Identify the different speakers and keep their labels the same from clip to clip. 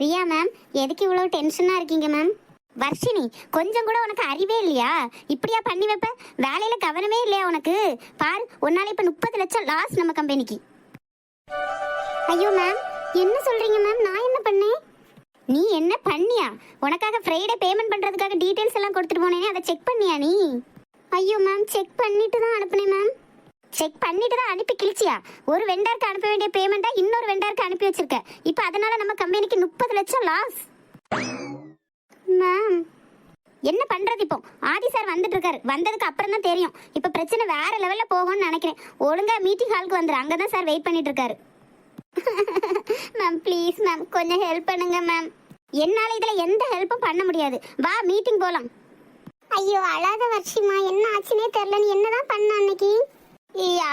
Speaker 1: Riya ma'am எதுக்கு இவ்வளோ டென்ஷனாக இருக்கீங்க மேம்? வர்ஷினி கொஞ்சம் கூட உனக்கு அறிவே இல்லையா? இப்படியா பண்ணி வைப்ப? வேலையில் கவனமே இல்லையா உனக்கு? பார் உன்னால இப்போ முப்பது லட்சம் லாஸ் நம்ம கம்பெனிக்கு ஐயோ மேம் என்ன சொல்கிறீங்க மேம்? நான் என்ன பண்ணேன்? நீ என்ன பண்ணியா? உனக்காக ஃப்ரைடே பேமெண்ட் பண்ணுறதுக்காக டீட்டெயில்ஸ் எல்லாம் கொடுத்துட்டு போனேனே அதை செக் பண்ணியா நீ? ஐயோ மேம் செக் பண்ணிட்டு தான் அனுப்புனேன் மேம். செக் பண்ணிட்டு தான் அனுப்பி கிழிச்சியா? ஒரு வெண்டாருக்கு அனுப்ப வேண்டிய பேமெண்ட்டா இன்னொரு வெண்டாருக்கு அனுப்பி வச்சிருக்க. இப்போ அதனால நம்ம கம்பெனிக்கு முப்பது லட்சம் லாஸ் மேம் என்ன பண்றது இப்போ? ஆதி சார் வந்துட்டு இருக்காரு வந்ததுக்கு அப்புறம் தான் தெரியும். இப்போ பிரச்சனை வேற லெவல்ல போகும்னு நினைக்கிறேன். ஒழுங்கா மீட்டிங் ஹாலுக்கு வந்துரு. அங்கே தான் சார் வெயிட் பண்ணிட்டு இருக்காரு மேம் ப்ளீஸ் மேம் கொஞ்சம் ஹெல்ப் பண்ணுங்க மேம் என்னால இதுல எந்த ஹெல்ப்பும் பண்ண முடியாது. வா மீட்டிங் போலாம். ஐயோ அழாத வருஷமா. என்ன ஆச்சுனே தெரியல. நீ என்னதான் பண்ண அன்னைக்கு?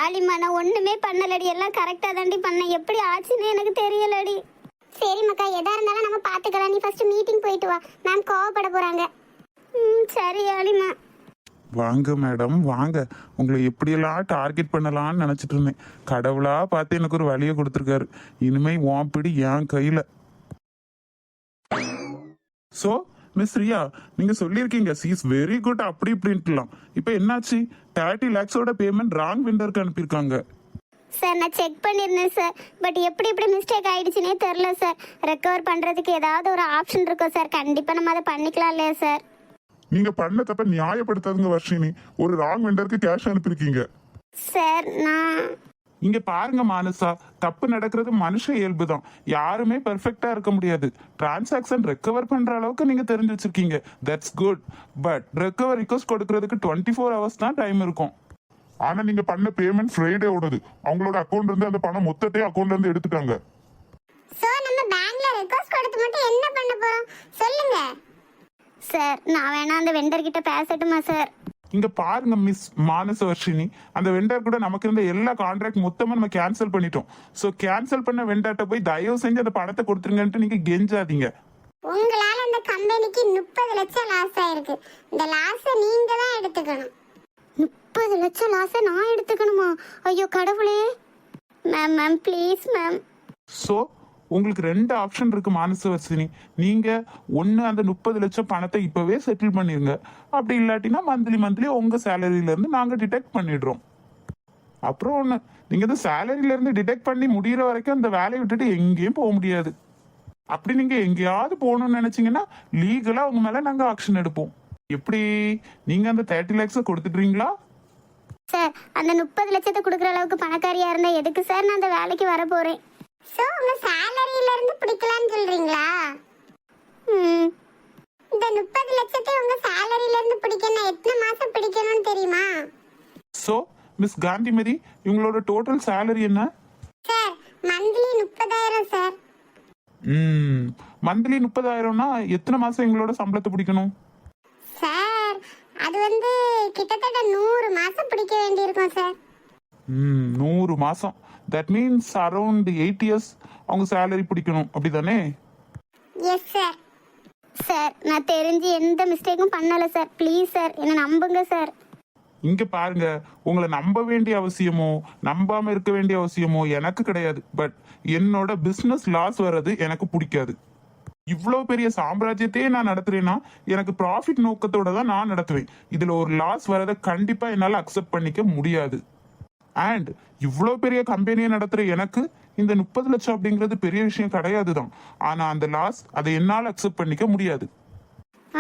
Speaker 1: ஆலிமா நான் ஒண்ணுமே பண்ணலடி. எல்லாம் கரெக்டா தாண்டி பண்ணேன். எப்படி ஆச்சுன்னு எனக்கு தெரியலடி. சரி மக்கா எதா இருந்தாலும் நம்ம பாத்துக்கலாம். நீ ஃபர்ஸ்ட் மீட்டிங் போயிட்டு வா. மேம் கோவப்பட போறாங்க. ம் சரி ஆலிமா
Speaker 2: வாங்க மேடம் வாங்க. உங்களை எப்படியெல்லாம் டார்கெட் பண்ணலாம்னு நினச்சிட்டு இருந்தேன். கடவுளா பார்த்து எனக்கு ஒரு வழியை கொடுத்துருக்காரு. இனிமே உன் பிடி என் கையில். ஸோ மிஸ் ரியா நீங்கள் சொல்லியிருக்கீங்க. சீஸ் வெரி குட் அப்படி இப்படின்ட்டுலாம். இப்போ என்னாச்சு? தேர்ட்டி லேக்ஸோட பேமெண்ட் ராங் வெண்டருக்கு அனுப்பியிருக்காங்க.
Speaker 1: சார் நான் செக் பண்ணியிருந்தேன் சார் பட் எப்படி இப்படி மிஸ்டேக் ஆயிடுச்சுனே தெரில சார் ரெக்கவர் பண்ணுறதுக்கு ஏதாவது ஒரு ஆப்ஷன் இருக்கும் சார் கண்டிப்பாக நம்ம அதை பண்ணிக்கலாம் இல்லையா சார்
Speaker 2: நீங்க பண்ண தப்ப நியாயப்படுத்தாதுங்க வர்ஷினி. ஒரு ராங் வெண்டருக்கு கேஷ் அனுப்பியிருக்கீங்க.
Speaker 1: சார் நான்
Speaker 2: இங்க பாருங்க மானசா தப்பு நடக்கிறது மனுஷ இயல்பு தான் யாருமே பெர்ஃபெக்டா இருக்க முடியாது. டிரான்சாக்ஷன் ரெக்கவர் பண்ற அளவுக்கு நீங்க தெரிஞ்சு வச்சிருக்கீங்க that's good but recover request கொடுக்கறதுக்கு டுவெண்ட்டி ஃபோர் ஹவர்ஸ் தான் டைம் இருக்கும்.
Speaker 3: ஆனா நீங்க பண்ண பேமெண்ட் ஃப்ரைடே ஓடுது. அவங்களோட அக்கௌண்ட் இருந்து அந்த பணம் மொத்தத்தையும் அக்கௌண்ட்ல இருந்து எடுத்துட்டாங்க.
Speaker 1: ஸோ நம்ம பேங்க்ல ரெக்வஸ்ட் கொடுத்து மட்டும் என்ன பண்ண போறோம்? சொல்லுங்க. சார் நான் வேணா அந்த வெண்டர் கிட்ட பேசட்டுமா சார்
Speaker 2: இங்க பாருங்க மிஸ் மானச வர்ஷினி அந்த வெண்டர் கூட நமக்கு இருந்த எல்லா கான்ட்ராக்ட் மொத்தமா நம்ம கேன்சல் பண்ணிட்டோம். ஸோ கேன்சல் பண்ண வெண்டர்ட்ட போய் தயவு செஞ்சு அந்த பணத்தை கொடுத்துருங்கன்ட்டு நீங்க கெஞ்சாதீங்க.
Speaker 1: உங்களால இந்த கம்பெனிக்கு முப்பது லட்சம் லாஸ் ஆயிருக்கு. இந்த லாஸை நீங்க தான் எடுத்துக்கணும். முப்பது லட்சம் லாஸை நான் எடுத்துக்கணுமா? ஐயோ கடவுளே. Ma'am ma'am please ma'am
Speaker 2: so உங்களுக்கு ரெண்டு ஆப்ஷன் இருக்கு மானசவர்சினி நீங்க ஒன்று அந்த முப்பது லட்சம் பணத்தை இப்பவே செட்டில் பண்ணிருங்க. அப்படி இல்லாட்டினா மந்த்லி மந்த்லி உங்க சேலரியில இருந்து நாங்க டிடெக்ட் பண்ணிடுறோம். அப்புறம் ஒன்று நீங்க இந்த சேலரியில இருந்து டிடெக்ட் பண்ணி முடிகிற வரைக்கும் அந்த வேலையை விட்டுட்டு எங்கேயும் போக முடியாது. அப்படி நீங்க எங்கேயாவது போகணும்னு நினைச்சீங்கன்னா லீகலா உங்க மேல நாங்க ஆக்ஷன் எடுப்போம். எப்படி? நீங்க அந்த தேர்ட்டி லேக்ஸை கொடுத்துட்றீங்களா?
Speaker 1: சார் அந்த முப்பது லட்சத்தை கொடுக்குற அளவுக்கு பணக்காரியா இருந்தா எதுக்கு சார் நான் அந்த வேலைக்கு வர போறேன்? ஸோ உங்க சேலரியில இருந்து பிடிக்கலாம்னு சொல்றீங்களா? ம். இந்த முப்பது லட்சத்தை உங்க சேலரியில இருந்து பிடிக்கணும் எத்தனை மாசம் பிடிக்கணும்னு தெரியுமா?
Speaker 2: ஸோ மிஸ் காந்திமதி இவங்களோட டோட்டல் சேலரி என்ன?
Speaker 1: சார் மந்த்லி முப்பதாயிரம் சார்
Speaker 2: ம். மந்த்லி முப்பதாயிரம்னா எத்தனை மாசம் எங்களோட சம்பளத்தை பிடிக்கணும்?
Speaker 1: சார் அது வந்து கிட்டத்தட்ட நூறு மாசம் பிடிக்க வேண்டியிருக்கும் சார்
Speaker 2: ம் நூறு மாசம். That means around eight years அவங்க சேலரி பிடிக்கணும். அப்படிதானே?
Speaker 1: எஸ் சார் சார் நான் தெரிஞ்சு எந்த மிஸ்டேக்கும் பண்ணல சார் ப்ளீஸ் சார் என்னை நம்புங்க சார்
Speaker 2: இங்க பாருங்க. உங்களை நம்ப வேண்டிய அவசியமோ நம்பாம இருக்க வேண்டிய அவசியமோ எனக்கு கிடையாது. பட் என்னோட பிசினஸ் லாஸ் வர்றது எனக்கு பிடிக்காது. இவ்வளோ பெரிய சாம்ராஜ்யத்தையே நான் நடத்துறேன்னா எனக்கு ப்ராஃபிட் நோக்கத்தோட தான் நான் நடத்துவேன். இதுல ஒரு லாஸ் வரதை கண்டிப்பா என்னால் அக்செப்ட் பண்ணிக்க முடியாது. அண்ட் இவ்வளோ பெரிய கம்பெனியை நடத்துகிற எனக்கு இந்த முப்பது லட்சம் அப்படிங்கிறது பெரிய விஷயம் கிடையாது தான் ஆனால் அந்த லாஸ் அதை என்னால் அக்செப்ட் பண்ணிக்க முடியாது.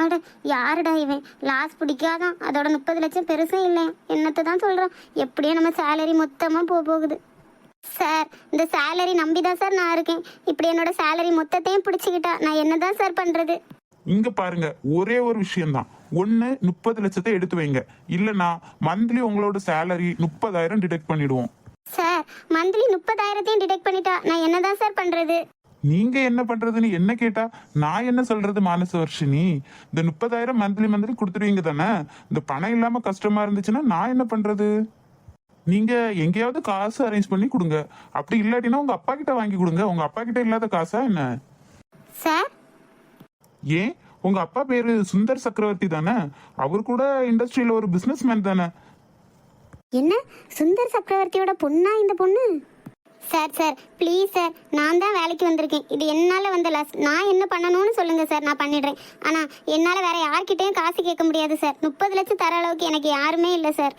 Speaker 1: அட யாருடா இவன்? லாஸ் பிடிக்காதான். அதோட முப்பது லட்சம் பெருசே இல்லை. என்னத்தை தான் சொல்கிறான் எப்படியோ நம்ம சேலரி மொத்தமாக போக போகுது. சார் இந்த சேலரி நம்பி தான் சார் நான் இருக்கேன். இப்படி என்னோட சேலரி மொத்தத்தையும் பிடிச்சிக்கிட்டா நான் என்ன தான் சார் பண்ணுறது
Speaker 2: இங்க பாருங்க ஒரே ஒரு விஷயம்தான். ஒன்னு முப்பது லட்சத்தை எடுத்து வைங்க. இல்லைன்னா மந்த்லி உங்களோட சேலரி முப்பதாயிரம் டிடெக்ட் பண்ணிடுவோம்.
Speaker 1: சார் மந்த்லி முப்பதாயிரத்தையும் டிடெக்ட் பண்ணிட்டா நான் என்ன தான் சார் பண்ணுறது
Speaker 2: நீங்க என்ன பண்றதுன்னு என்ன கேட்டா நான் என்ன சொல்றது மானச வர்ஷினி இந்த முப்பதாயிரம் மந்த்லி மந்த்லி கொடுத்துருவீங்க தானே? இந்த பணம் இல்லாம கஷ்டமா இருந்துச்சுன்னா நான் என்ன பண்றது? நீங்க எங்கேயாவது காசு அரேஞ்ச் பண்ணி கொடுங்க. அப்படி இல்லாட்டினா உங்க அப்பா கிட்ட வாங்கி கொடுங்க. உங்க அப்பா கிட்ட இல்லாத காசா என்ன? ஏன்? உங்க அப்பா பேரு சுந்தர் சக்கரவர்த்தி தானே? அவர் கூட இண்டஸ்ட்ரியில ஒரு பிசினஸ் மேன் தானே?
Speaker 1: என்ன? சுந்தர் சக்கரவர்த்தியோட பொண்ணா இந்த பொண்ணு? சார் சார் ப்ளீஸ் சார் நான் தான் வேலைக்கு வந்திருக்கேன். இது என்னால் வந்த லாஸ் நான் என்ன பண்ணணும்னு சொல்லுங்கள் சார். நான் பண்ணிடுறேன். ஆனால் என்னால் வேற யார்கிட்டயும் காசு கேட்க முடியாது சார். முப்பது லட்சம் தர அளவுக்கு எனக்கு யாருமே இல்லை சார்.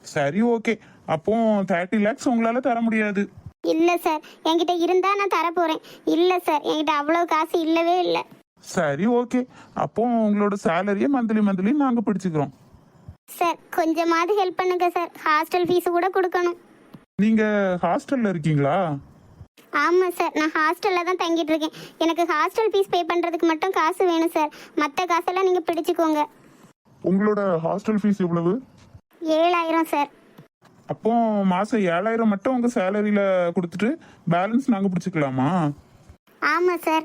Speaker 2: சரி ஓகே. அப்போ தேர்ட்டி லேக்ஸ் உங்களால தர முடியாது.
Speaker 1: இல்லை சார். என்கிட்ட இருந்தால் நான் தர போகிறேன் இல்லை சார். என்கிட்ட அவ்வளோ காசு இல்லவே இல்லை.
Speaker 2: சரி ஓகே அப்போ உங்களோட சேலரியை மந்த்லி மந்த்லி நாங்க பிடிச்சுக்கிறோம்.
Speaker 1: சார் கொஞ்சமாவது ஹெல்ப் பண்ணுங்க சார் ஹாஸ்டல் ஃபீஸ் கூட கொடுக்கணும்.
Speaker 2: நீங்க ஹாஸ்டல்ல இருக்கீங்களா?
Speaker 1: ஆமாம் சார் நான் ஹாஸ்டலில் தான் தங்கிட்டு இருக்கேன். எனக்கு ஹாஸ்டல் ஃபீஸ் பே பண்ணுறதுக்கு மட்டும் காசு வேணும் சார் மற்ற காசெல்லாம் நீங்கள் பிடிச்சிக்கோங்க.
Speaker 3: உங்களோட ஹாஸ்டல் ஃபீஸ் எவ்வளவு?
Speaker 1: ஏழாயிரம் சார்
Speaker 2: அப்போ மாசம் ஏழாயிரம் மட்டும் உங்க சேலரியில கொடுத்துட்டு பேலன்ஸ் நாங்க பிடிச்சுக்கலாமா?
Speaker 1: ஆமாம் சார்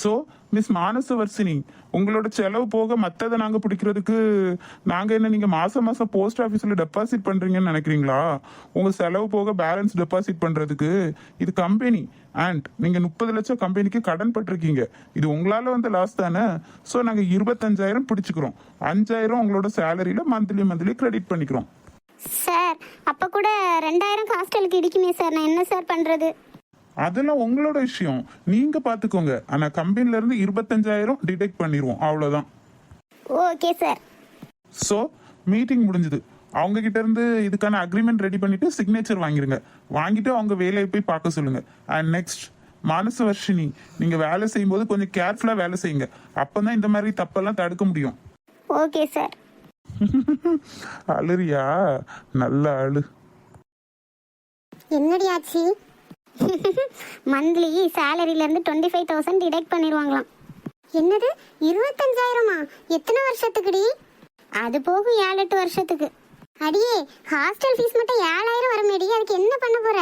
Speaker 2: ஸோ மிஸ் மானசவர்சினி உங்களோட செலவு போக மற்றதை நாங்கள் பிடிக்கிறதுக்கு நாங்கள் என்ன நீங்கள் மாதம் மாதம் போஸ்ட் ஆஃபீஸில் டெபாசிட் பண்ணுறீங்கன்னு நினைக்கிறீங்களா? உங்கள் செலவு போக பேலன்ஸ் டெபாசிட் பண்ணுறதுக்கு இது கம்பெனி அண்ட் நீங்கள் முப்பது லட்சம் கம்பெனிக்கு கடன் பட்டிருக்கீங்க. இது உங்களால் வந்து லாஸ் தானே? ஸோ நாங்கள் இருபத்தஞ்சாயிரம் பிடிச்சிக்கிறோம். அஞ்சாயிரம் உங்களோட சேலரியில் மந்த்லி மந்த்லி கிரெடிட் பண்ணிக்கிறோம்.
Speaker 1: சார் அப்போ கூட ரெண்டாயிரம் ஹாஸ்டலுக்கு இடிக்குமே சார் நான் என்ன சார் பண்ணுறது
Speaker 2: அதெல்லாம் உங்களோட விஷயம். நீங்கள் பார்த்துக்கோங்க ஆனால் கம்பெனிலேருந்து இருபத்தஞ்சாயிரம் டிடெக்ட் பண்ணிடுவோம் அவ்வளோதான்
Speaker 1: ஓகே சார்.
Speaker 2: ஸோ மீட்டிங் முடிஞ்சது. அவங்க கிட்ட இருந்து இதுக்கான அக்ரிமெண்ட் ரெடி பண்ணிட்டு சிக்னேச்சர் வாங்கிருங்க. வாங்கிட்டு அவங்க வேலையை போய் பார்க்க சொல்லுங்க. அண்ட் நெக்ஸ்ட் மானச வர்ஷினி நீங்க வேலை செய்யும்போது கொஞ்சம் கேர்ஃபுல்லா வேலை செய்யுங்க. அப்பதான் இந்த மாதிரி தப்பெல்லாம் தடுக்க முடியும்.
Speaker 1: Okay sir.
Speaker 2: அழுறியா? நல்ல அழு.
Speaker 1: என்னடி ஆச்சு? மந்த்லி சேலரியிலேருந்து டுவெண்ட்டி ஃபைவ் தௌசண்ட் டிடெக்ட் பண்ணிடுவாங்களாம் என்னது? இருபத்தஞ்சாயிரமா? எத்தனை வருஷத்துக்குடி? அது போகும் ஏழு எட்டு வருஷத்துக்கு. அடியே ஹாஸ்டல் ஃபீஸ் மட்டும் ஏழாயிரம் வருமேடி. அதுக்கு என்ன பண்ண போற?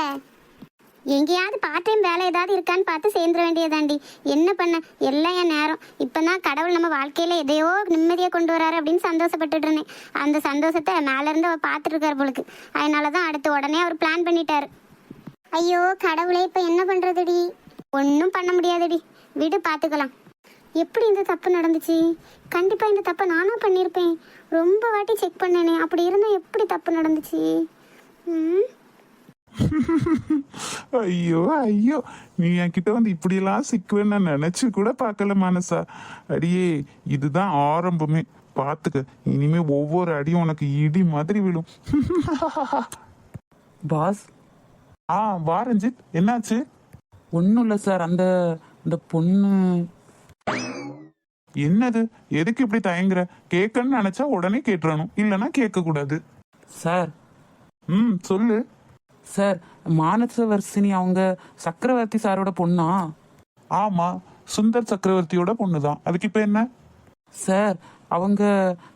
Speaker 1: எங்கேயாவது பார்ட் டைம் வேலை ஏதாவது இருக்கான்னு பார்த்து சேர்ந்துட வேண்டியதாண்டி. என்ன பண்ண? எல்லாம் என் நேரம். இப்போ தான் கடவுள் நம்ம வாழ்க்கையில் எதையோ நிம்மதியாக கொண்டு வராரு அப்படின்னு சந்தோஷப்பட்டுட்டு இருந்தேன். அந்த சந்தோஷத்தை மேலேருந்து அவர் பார்த்துட்டு இருக்காரு போலுக்கு. அதனால தான் அடுத்து உடனே அவர் பிளான் பண்ணிட்டாரு. ஐயோ கடவுளே இப்போ என்ன பண்ணுறதுடி ஒன்றும் பண்ண முடியாதுடி. விடு பார்த்துக்கலாம் எப்படி இந்த தப்பு நடந்துச்சு? கண்டிப்பாக இந்த தப்பை நானும் பண்ணியிருப்பேன் ரொம்ப வாட்டி செக் பண்ணேனே அப்படி இருந்தால் எப்படி தப்பு நடந்துச்சு? ம்?
Speaker 2: ஐயோ ஐயோ. நீ என்கிட்ட வந்து இப்படியெல்லாம் சிக்குவேன்னு நான் நினைச்சு கூட பார்க்கல மனசா. அடியே இதுதான் ஆரம்பமே. பார்த்துக்க இனிமே ஒவ்வொரு அடியும் உனக்கு இடி மாதிரி விழும்.
Speaker 4: பாஸ்
Speaker 2: ஆ வா ரஞ்சித் என்னாச்சு?
Speaker 4: ஒன்றும் இல்லை சார் அந்த அந்த பொண்ணு.
Speaker 2: என்னது? எதுக்கு இப்படி தயங்குற? கேட்கன்னு நினைச்சா உடனே கேட்டுறணும். இல்லைன்னா கேட்க கூடாது
Speaker 4: சார்.
Speaker 2: ம் சொல்லு.
Speaker 4: சார் மானசவர்சினி அவங்க சக்கரவர்த்தி சாரோட பொண்ணா?
Speaker 2: ஆமா சுந்தர் சக்கரவர்த்தியோட பொண்ணுதான் அதுக்கு இப்ப என்ன?
Speaker 4: சார் அவங்க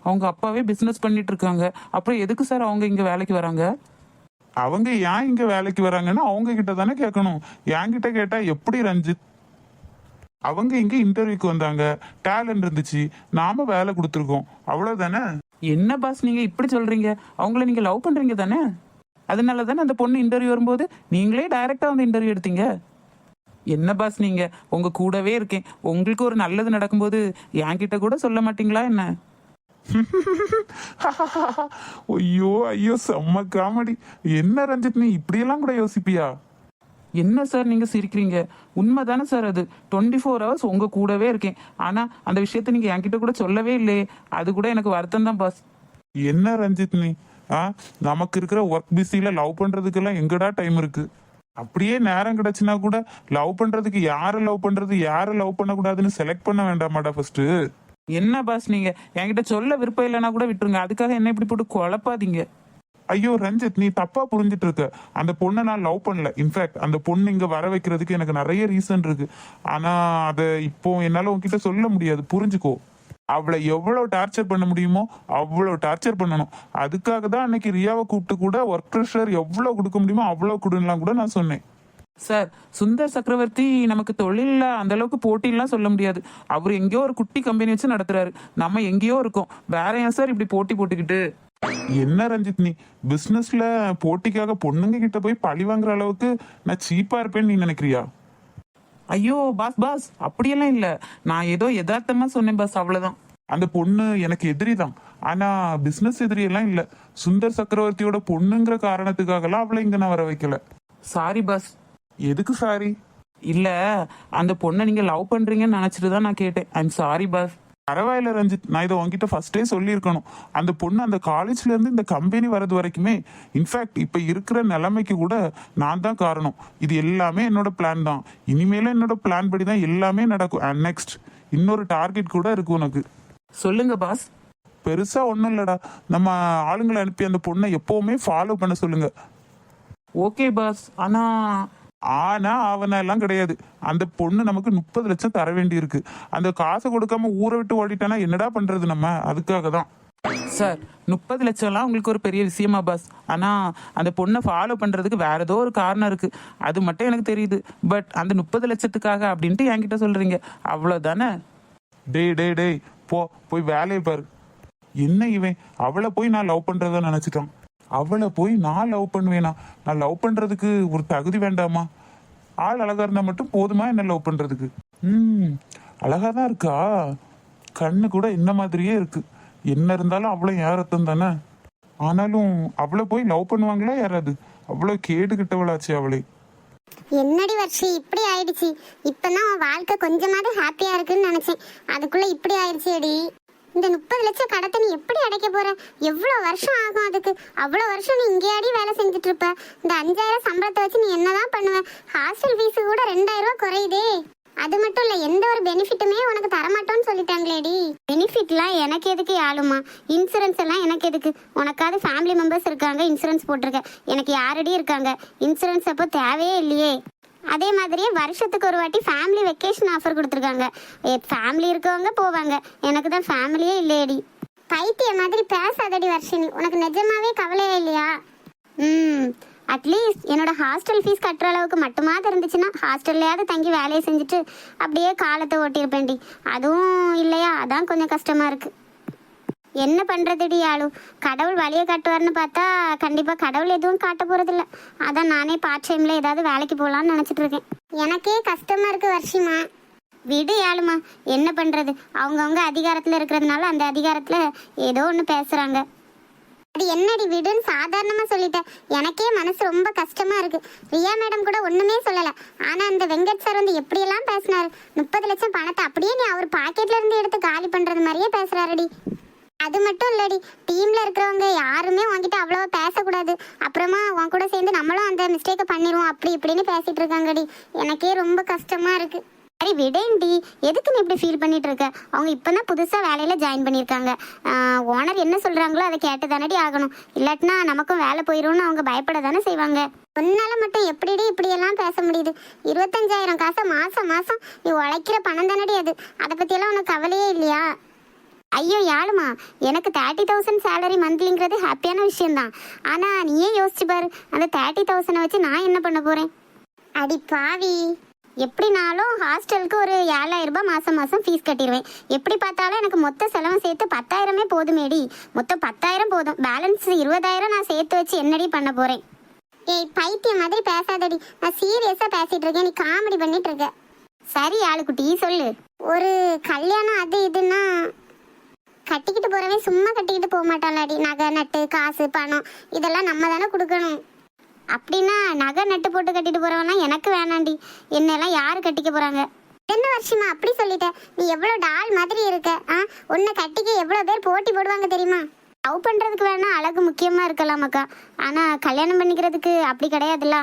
Speaker 4: அவங்க அப்பாவே பிஸ்னஸ் பண்ணிட்டு இருக்காங்க. அப்புறம் எதுக்கு சார் அவங்க இங்கே வேலைக்கு வராங்க?
Speaker 2: அவங்க ஏன் இங்க வேலைக்கு வராங்கன்னு அவங்க கிட்ட தானே கேட்கணும். என்கிட்ட கேட்டா எப்படி ரஞ்சித்? அவங்க இங்க இன்டர்வியூக்கு வந்தாங்க. டேலண்ட் இருந்துச்சு. நாம வேலை கொடுத்துருக்கோம். அவ்வளவுதானே?
Speaker 4: என்ன பாஸ் நீங்கள் இப்படி சொல்கிறீங்க அவங்கள நீங்கள் லவ் பண்ணுறீங்க தானே? அதனால தானே அந்த பொண்ணு இன்டர்வியூ வரும்போது நீங்களே டைரக்டா வந்து இன்டர்வியூ எடுத்தீங்க? என்ன பாஸ் நீங்கள் உங்கள் கூடவே இருக்கேன். உங்களுக்கு ஒரு நல்லது நடக்கும்போது என்கிட்ட கூட சொல்ல மாட்டீங்களா என்ன?
Speaker 2: ஐயோ ஐயோ செம்ம காமெடி. என்ன ரஞ்சித் நீ இப்படியெல்லாம் கூட யோசிப்பியா?
Speaker 4: என்ன சார் நீங்க சிரிக்கிறீங்க? உண்மை தானே சார் அது. டுவெண்ட்டி ஃபோர் ஹவர்ஸ் உங்க கூடவே இருக்கேன். ஆனா அந்த விஷயத்த நீங்க என்கிட்ட கூட சொல்லவே இல்லையே. அது கூட எனக்கு வருத்தம் தான் பாஸ்
Speaker 2: என்ன ரஞ்சித் நீ? ஆ? நமக்கு இருக்கிற ஒர்க் பிஸியில லவ் பண்றதுக்கெல்லாம் எங்கடா டைம் இருக்கு? அப்படியே நேரம் கிடைச்சுனா கூட லவ் பண்றதுக்கு யாரை லவ் பண்றது யாரை லவ் பண்ணக்கூடாதுன்னு செலக்ட் பண்ண வேண்டாமாடா ஃபர்ஸ்ட்
Speaker 4: என்ன பாஸ் நீங்க? என்கிட்ட சொல்ல விருப்பம் இல்லைன்னா கூட விட்டுருங்க. அதுக்காக என்ன இப்படி போட்டு குழப்பாதீங்க.
Speaker 2: ஐயோ ரஞ்சித் நீ தப்பா புரிஞ்சிட்டு இருக்க அந்த பொண்ணை நான் லவ் பண்ணல. இன்ஃபேக்ட் அந்த பொண்ணு இங்க வர வைக்கிறதுக்கு எனக்கு நிறைய ரீசன் இருக்கு. ஆனா அதை இப்போ என்னால உன்கிட்ட சொல்ல முடியாது. புரிஞ்சுக்கோ. அவளை எவ்வளவு டார்ச்சர் பண்ண முடியுமோ அவ்வளவு டார்ச்சர் பண்ணணும். அதுக்காக தான் அன்னைக்கு ரியாவை கூப்பிட்டு கூட ஒர்க் ப்ரெஷர் எவ்வளவு கொடுக்க முடியுமோ அவ்வளவு கொடுலாம் கூட நான் சொன்னேன்.
Speaker 4: சார் சுந்தர் சக்கரவர்த்தி நமக்கு தொழிலில் அந்த அளவுக்கு போட்டிலாம் சொல்ல முடியாது. அவர் எங்கேயோ ஒரு குட்டி கம்பெனி வச்சு நடத்துறாரு. நம்ம எங்கேயோ இருக்கோம். வேற ஏன் சார் இப்படி போட்டி போட்டுக்கிட்டு?
Speaker 2: என்ன ரஞ்சித் நீ? பிசினஸ்ல போட்டிக்காக பொண்ணுங்க கிட்ட போய் பழி வாங்குற அளவுக்கு நான் சீப்பா இருப்பேன்னு நீ நினைக்கிறியா?
Speaker 4: ஐயோ பாஸ் பாஸ் அப்படியெல்லாம் இல்லை. நான் ஏதோ யதார்த்தமா சொன்னேன் பாஸ் அவ்வளவுதான்.
Speaker 2: அந்த பொண்ணு எனக்கு எதிரி தான். ஆனா பிசினஸ் எதிரி எல்லாம் இல்ல. சுந்தர் சக்கரவர்த்தியோட பொண்ணுங்கிற காரணத்துக்காகலாம் அவளை இங்க நான் வர வைக்கல.
Speaker 4: சாரி பாஸ்
Speaker 2: எதுக்கு சாரி?
Speaker 4: இல்ல அந்த பொண்ணை நீங்க லவ் பண்றீங்கன்னு நினைச்சிட்டு தான் நான் கேட்டேன். ஐம் சாரி பாஸ்
Speaker 2: பரவாயில்ல ரஞ்சித். நான் இதை உன்கிட்ட ஃபர்ஸ்டே சொல்லியிருக்கணும். அந்த பொண்ணு அந்த காலேஜ்ல இருந்து இந்த கம்பெனி வர்றது வரைக்குமே இன்ஃபேக்ட் இப்ப இருக்கிற நிலைமைக்கு கூட நான் தான் காரணம். இது எல்லாமே என்னோட பிளான் தான். இனிமேலும் என்னோட பிளான் படி தான் எல்லாமே நடக்கும். அண்ட் நெக்ஸ்ட் இன்னொரு டார்கெட் கூட இருக்கு உனக்கு.
Speaker 4: சொல்லுங்க பாஸ்
Speaker 2: பெருசா ஒன்றும் இல்லடா. நம்ம ஆளுங்களை அனுப்பி அந்த பொண்ணை எப்பவுமே ஃபாலோ பண்ண சொல்லுங்க.
Speaker 4: ஓகே பாஸ் ஆனா
Speaker 2: ஆனா அவனா எல்லாம் கிடையாது. அந்த பொண்ணு நமக்கு முப்பது லட்சம் தர வேண்டி இருக்கு அந்த காசை கொடுக்காம ஊரை விட்டு ஓடிட்டானா என்னடா பண்றது நம்ம? அதுக்காக தான்.
Speaker 4: சார் முப்பது லட்சம்லாம் உங்களுக்கு ஒரு பெரிய விஷயமா பாஸ் ஆனா அந்த பொண்ணை ஃபாலோ பண்றதுக்கு வேற ஏதோ ஒரு காரணம் இருக்கு. அது மட்டும் எனக்கு தெரியுது. பட் அந்த முப்பது லட்சத்துக்காக அப்படின்ட்டு என்கிட்ட சொல்றீங்க. அவ்வளவுதானே?
Speaker 2: டேய் டேய் டேய். போ போய் வேலையை பாரு. என்ன இவன்? அவளை போய் நான் லவ் பண்றதா நினைச்சிட்டான். அவளை போய் நான் லவ் பண்ணுவேனா? நான் லவ் பண்றதுக்கு ஒரு தகுதி வேண்டாமா? ஆள் அழகா இருந்தா மட்டும் போதுமா என்ன லவ் பண்றதுக்கு? ம் அழகா தான் இருக்கா? கண்ணு கூட என்ன மாதிரியே இருக்கு. என்ன இருந்தாலும் அவ்வளோ யாரத்தம் தானே? ஆனாலும் அவ்வளோ போய் லவ் பண்ணுவாங்களா யாராவது? அவ்வளோ கேட்டுக்கிட்டவளாச்சு கிட்டவளாச்சு அவளே.
Speaker 5: என்னடி வருஷம் இப்படி ஆயிடுச்சு. இப்பதான் வாழ்க்கை கொஞ்சமாவது ஹாப்பியா இருக்குன்னு நினைச்சேன். அதுக்குள்ள இப்படி ஆயிடுச்சு அடி இந்த முப்பது லட்சம் கடத்தை நீ எப்படி அடைக்க போற? எவ்வளோ வருஷம் ஆகும் அதுக்கு? அவ்வளோ வருஷம் நீ இங்கேயாடி வேலை செஞ்சுட்டு இருப்ப இந்த அஞ்சாயிரம் சம்பளத்தை வச்சு நீ என்னதான் பண்ணுவ? ஹாஸ்டல் ஃபீஸு கூட ரெண்டாயிரம் ரூபா குறையுதே. அது மட்டும் இல்ல எந்த ஒரு பெனிஃபிட்டுமே உனக்கு தரமாட்டோம்னு சொல்லிட்டாங்களேடி.
Speaker 1: பெனிஃபிட்லாம் எனக்கு எதுக்கு ஆளுமா இன்சூரன்ஸ் எல்லாம் எனக்கு எதுக்கு? உனக்காவது ஃபேமிலி மெம்பர்ஸ் இருக்காங்க இன்சூரன்ஸ் போட்டிருக்க. எனக்கு யாரடி இருக்காங்க? இன்சூரன்ஸ் அப்போ தேவையே இல்லையே. அதே மாதிரியே வருஷத்துக்கு ஒரு வாட்டி ஃபேமிலி வெக்கேஷன் ஆஃபர் கொடுத்துருக்காங்க. ஃபேமிலி இருக்கவங்க போவாங்க. எனக்கு தான் ஃபேமிலியே இல்லையடி.
Speaker 5: பைத்திய மாதிரி பேசாதடி வர்ஷினி. உனக்கு நிஜமாவே கவலையே இல்லையா?
Speaker 1: ம். அட்லீஸ்ட் என்னோட ஹாஸ்டல் ஃபீஸ் கட்டுற அளவுக்கு மட்டுமாவது இருந்துச்சுன்னா ஹாஸ்டல்லையாவது தங்கி வேலையை செஞ்சுட்டு அப்படியே காலத்தை ஓட்டியிருப்பேன்டி. அதுவும் இல்லையா? அதான் கொஞ்சம் கஷ்டமாக இருக்குது என்ன பண்ணுறதுடி ஆளு? கடவுள் வழியை காட்டுவார்னு பார்த்தா கண்டிப்பாக கடவுள் எதுவும் காட்ட போகிறதில்ல அதான் நானே பார்ட் டைமில் ஏதாவது வேலைக்கு போகலான்னு நினச்சிட்டு இருக்கேன்.
Speaker 5: எனக்கே கஷ்டமாக இருக்குது வருஷமா.
Speaker 1: விடு ஆளுமா என்ன பண்ணுறது அவங்கவுங்க அதிகாரத்தில் இருக்கிறதுனால அந்த அதிகாரத்தில் ஏதோ ஒன்று பேசுகிறாங்க
Speaker 5: அது என்னடி விடுன்னு சாதாரணமாக சொல்லிட்டேன் எனக்கே மனசு ரொம்ப கஷ்டமாக இருக்கு. ரியா மேடம் கூட ஒன்றுமே சொல்லலை. ஆனால் அந்த வெங்கட் சார் வந்து எப்படியெல்லாம் பேசினார்? முப்பது லட்சம் பணத்தை அப்படியே நீ அவர் பாக்கெட்ல இருந்து எடுத்து காலி பண்ணுறது மாதிரியே பேசுகிறாரடி அது மட்டும் இல்லடி. டீம்ல இருக்கிறவங்க யாருமே உன்கிட்ட அவ்வளவா பேசக்கூடாது. அப்புறமா உன் கூட சேர்ந்து நம்மளும் அந்த மிஸ்டேக்கை பண்ணிடுவோம் அப்படி இப்படின்னு பேசிட்டு இருக்காங்கடி. எனக்கே ரொம்ப கஷ்டமா இருக்கு.
Speaker 1: சரி விடேன்டி. எதுக்கு நீ இப்படி ஃபீல் பண்ணிட்டு இருக்க? அவங்க இப்பதான் புதுசா வேலையில ஜாயின் பண்ணியிருக்காங்க. ஓனர் என்ன சொல்றாங்களோ அதை கேட்டு தானடி ஆகணும். இல்லாட்டினா நமக்கும் வேலை போயிடும்னு அவங்க பயப்பட தானே செய்வாங்க.
Speaker 5: உன்னால மட்டும் எப்படிடி இப்படி எல்லாம் பேச முடியுது? இருபத்தஞ்சாயிரம் காசை மாசம் மாசம் நீ உழைக்கிற பணம் தானடி அது. அதை பத்தி எல்லாம் உனக்கு கவலையே இல்லையா?
Speaker 1: ஐயோ யாழுமா எனக்கு தேர்ட்டி தௌசண்ட் சேலரி மந்த்லிங்கிறது ஹாப்பியான விஷயம்தான். ஆனால் நீயே யோசிச்சு பாரு. அந்த தேர்ட்டி தௌசண்டை வச்சு நான் என்ன பண்ண போகிறேன்
Speaker 5: அடி பாவி.
Speaker 1: எப்படினாலும் ஹாஸ்டலுக்கு ஒரு ஏழாயிரம் ரூபாய் மாதம் மாதம் ஃபீஸ் கட்டிடுவேன் எப்படி பார்த்தாலும் எனக்கு மொத்த செலவும் சேர்த்து பத்தாயிரமே போதுமேடி. மொத்தம் பத்தாயிரம் போதும். பேலன்ஸ் இருபதாயிரம் நான் சேர்த்து வச்சு என்னடி பண்ண போகிறேன்
Speaker 5: ஏய் பைத்தியம் மாதிரி பேசாதடி. நான் சீரியஸாக பேசிகிட்டு இருக்கேன். நீ காமெடி பண்ணிட்டு இருக்க.
Speaker 1: சரி ஆளுக்குட்டி சொல்லு.
Speaker 5: ஒரு கல்யாணம் அது இதுன்னா கட்டிக்கிட்டு போறவன் சும்மா கட்டிக்கிட்டு போக மாட்டான்லாடி. நகை நட்டு காசு பணம் இதெல்லாம் நம்ம தானே கொடுக்கணும்.
Speaker 1: அப்படின்னா நகை நட்டு போட்டு கட்டிட்டு போறவனா எனக்கு வேணாண்டி என்னெல்லாம் யாரு கட்டிக்க போறாங்க?
Speaker 5: என்ன வருஷமா அப்படி சொல்லிட்ட? நீ எவ்வளவு டால் மாதிரி இருக்க ஆ? உன்னை கட்டிக்க எவ்வளவு பேர் போட்டி போடுவாங்க தெரியுமா?
Speaker 1: லவ் பண்றதுக்கு வேணா அழகு முக்கியமா இருக்கலாம் அக்கா. ஆனா கல்யாணம் பண்ணிக்கிறதுக்கு அப்படி கிடையாதுல்ல.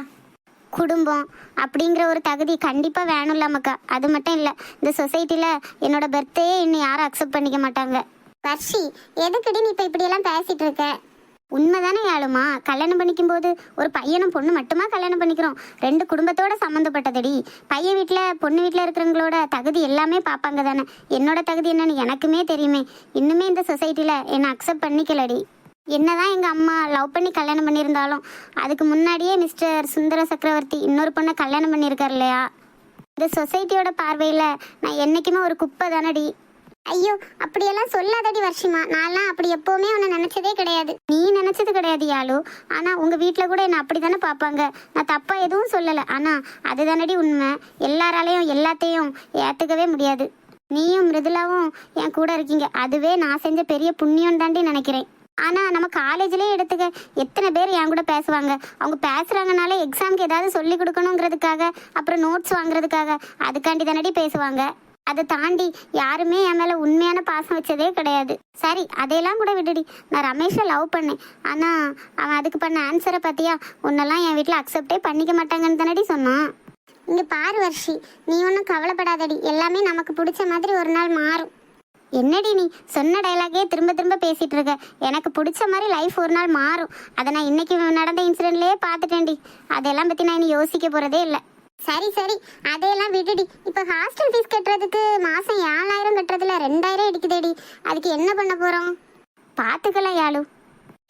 Speaker 1: குடும்பம் அப்படிங்கிற ஒரு தகுதி கண்டிப்பாக வேணும்ல மக்கா அது மட்டும் இல்லை இந்த சொசைட்டியில் என்னோட பர்த்டே இன்னும் யாரும் அக்செப்ட் பண்ணிக்க மாட்டாங்க.
Speaker 5: வர்ஷி எதுக்குடி நீ இப்போ இப்படியெல்லாம் பேசிட்டு இருக்க
Speaker 1: உண்மைதானே ஆளுமா கல்யாணம் பண்ணிக்கும் போது ஒரு பையனும் பொண்ணு மட்டுமா கல்யாணம் பண்ணிக்கிறோம்? ரெண்டு குடும்பத்தோட சம்மந்தப்பட்டதடி. பையன் வீட்டில் பொண்ணு வீட்டில் இருக்கிறவங்களோட தகுதி எல்லாமே பார்ப்பாங்க தானே? என்னோட தகுதி என்னன்னு எனக்குமே தெரியுமே. இன்னுமே இந்த சொசைட்டியில் என்னை அக்செப்ட் பண்ணிக்கலடி. என்னதான் எங்கள் அம்மா லவ் பண்ணி கல்யாணம் பண்ணியிருந்தாலும் அதுக்கு முன்னாடியே மிஸ்டர் சுந்தர சக்கரவர்த்தி இன்னொரு பொண்ணை கல்யாணம் பண்ணியிருக்கார் இல்லையா? இந்த சொசைட்டியோட பார்வையில் நான் என்னைக்குமே ஒரு குப்பை தானடி?
Speaker 5: ஐயோ அப்படியெல்லாம் சொல்லாதடி வருஷமா. நான்லாம் அப்படி எப்போவுமே உன்னை நினச்சதே கிடையாது.
Speaker 1: நீ நினச்சது கிடையாது யாழோ ஆனால் உங்கள் வீட்டில் கூட என்னை அப்படி தானே பார்ப்பாங்க நான் தப்பாக எதுவும் சொல்லலை. ஆனால் அதுதானடி உண்மை. எல்லாராலையும் எல்லாத்தையும் ஏற்றுக்கவே முடியாது. நீயும் மிருதுலாவும் என் கூட இருக்கீங்க. அதுவே நான் செஞ்ச பெரிய புண்ணியம் தாண்டி நினைக்கிறேன். ஆனால் நம்ம காலேஜ்லேயே எடுத்துக்க. எத்தனை பேர் என் கூட பேசுவாங்க? அவங்க பேசுகிறாங்கனாலே எக்ஸாம்க்கு ஏதாவது சொல்லி கொடுக்கணுங்கிறதுக்காக அப்புறம் நோட்ஸ் வாங்குறதுக்காக அதுக்காண்டி தானடி பேசுவாங்க. அதை தாண்டி யாருமே என் மேலே உண்மையான பாசம் வச்சதே கிடையாது. சரி அதையெல்லாம் கூட விடுடி. நான் ரமேஷை லவ் பண்ணேன். ஆனால் அவன் அதுக்கு பண்ண ஆன்சரை பார்த்தியா? உன்னெல்லாம் என் வீட்டில் அக்செப்டே பண்ணிக்க மாட்டாங்கன்னு தானடி சொன்னான். இங்கே பாரு வர்ஷி நீ ஒன்றும் கவலைப்படாதடி. எல்லாமே நமக்கு பிடிச்ச மாதிரி ஒரு நாள் மாறும். என்னடி நீ? சொன்ன டைலாகே திரும்ப திரும்ப பேசிகிட்டு இருக்க. எனக்கு பிடிச்ச மாதிரி லைஃப் ஒரு நாள் மாறும். அதை நான் இன்னைக்கு நடந்த இன்சிடெண்ட்லேயே பார்த்துட்டேன்டி. அதெல்லாம் பற்றி நான் இனி யோசிக்க போகிறதே இல்லை. சரி சரி. அதையெல்லாம் விடுடி இப்போ ஹாஸ்டல் ஃபீஸ் கட்டுறதுக்கு மாதம் ஏழாயிரம் கட்டுறதுல ரெண்டாயிரம் அடிக்குதேடி. அதுக்கு என்ன பண்ண போகிறோம் பார்த்துக்கலாம் யாழு.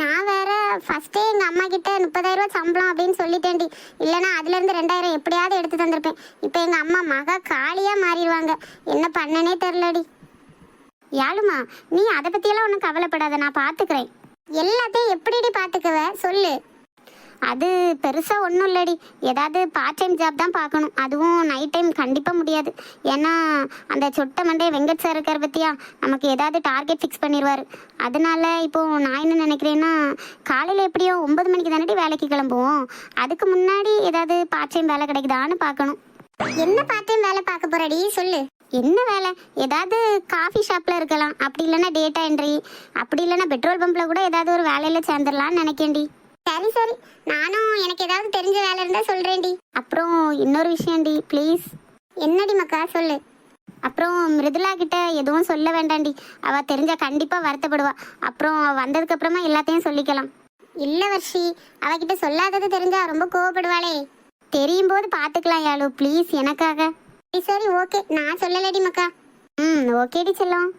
Speaker 1: நான் வேற ஃபஸ்ட்டே எங்கள் அம்மா கிட்ட முப்பதாயிரம் சம்பளம் அப்படின்னு சொல்லிட்டேன்டி. இல்லைன்னா அதுலேருந்து ரெண்டாயிரம் எப்படியாவது எடுத்து தந்திருப்பேன். இப்போ எங்கள் அம்மா மகா காலியாக மாறிடுவாங்க. என்ன பண்ணனே தெரிலடி யாழுமா நீ அதை பற்றியெல்லாம் ஒன்றும் கவலைப்படாத. நான் பார்த்துக்கிறேன் எல்லாத்தையும் எப்படிடி பார்த்துக்குவ சொல்லு. அது பெருசாக ஒன்றும் இல்லடி. ஏதாவது பார்ட் டைம் ஜாப் தான் பார்க்கணும். அதுவும் நைட் டைம் கண்டிப்பாக முடியாது. ஏன்னா அந்த சொட்டை மண்டே வெங்கட் சார் இருக்கார் பத்தியா? நமக்கு ஏதாவது டார்கெட் ஃபிக்ஸ் பண்ணிடுவார் அதனால இப்போ நான் என்ன நினைக்கிறேன்னா காலையில் எப்படியோ ஒன்பது மணிக்கு தானே வேலைக்கு கிளம்புவோம். அதுக்கு முன்னாடி ஏதாவது பார்ட் டைம் வேலை கிடைக்குதான்னு பார்க்கணும். என்ன பார்ட் டைம் வேலை பார்க்க போறடி? சொல்லு. என்ன வேலை? ஏதாவது காஃபி ஷாப்ல இருக்கலாம். அப்படி இல்லைன்னா டேட்டா என்ட்ரி அப்படி இல்லைன்னா பெட்ரோல் பம்ப்ல கூட ஏதாவது ஒரு வேலையில சேர்ந்துடலாம்னு நினைக்கேன்டி சரி சரி. நானும் எனக்கு ஏதாவது தெரிஞ்ச வேலை இருந்தால் சொல்கிறேன்டி அப்புறம் இன்னொரு விஷயம்டி ப்ளீஸ் என்னடி மக்கா சொல்லு. அப்புறம் மிருதுலா கிட்ட எதுவும் சொல்ல வேண்டாம்டி. அவ தெரிஞ்சா கண்டிப்பாக வருத்தப்படுவா. அப்புறம் வந்ததுக்கப்புறமா வந்ததுக்கு அப்புறமா எல்லாத்தையும் சொல்லிக்கலாம். இல்லை வர்ஷி அவகிட்ட சொல்லாதது தெரிஞ்சா ரொம்ப கோவப்படுவாளே. தெரியும் போது பார்த்துக்கலாம் யாழு ப்ளீஸ் எனக்காக. சரி, சரி ஓகே. நான் சொல்லலடி மக்கா. ம் ஓகேடி செல்லம்.